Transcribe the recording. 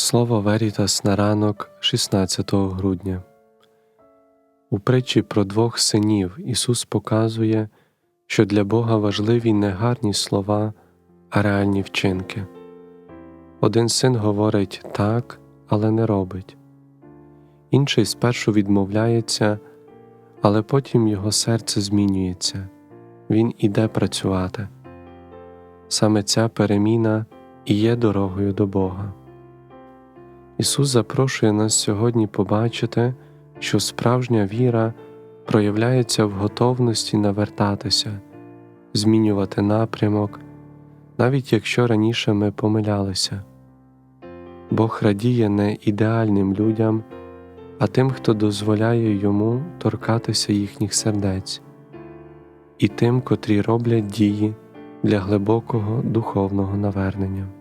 Слово Верітас на ранок 16 грудня. У притчі про двох синів Ісус показує, що для Бога важливі не гарні слова, а реальні вчинки. Один син говорить так, але не робить, інший спершу відмовляється, але потім його серце змінюється, він іде працювати. Саме ця переміна і є дорогою до Бога. Ісус запрошує нас сьогодні побачити, що справжня віра проявляється в готовності навертатися, змінювати напрямок, навіть якщо раніше ми помилялися. Бог радіє не ідеальним людям, а тим, хто дозволяє йому торкатися їхніх сердець, і тим, котрі роблять дії для глибокого духовного навернення.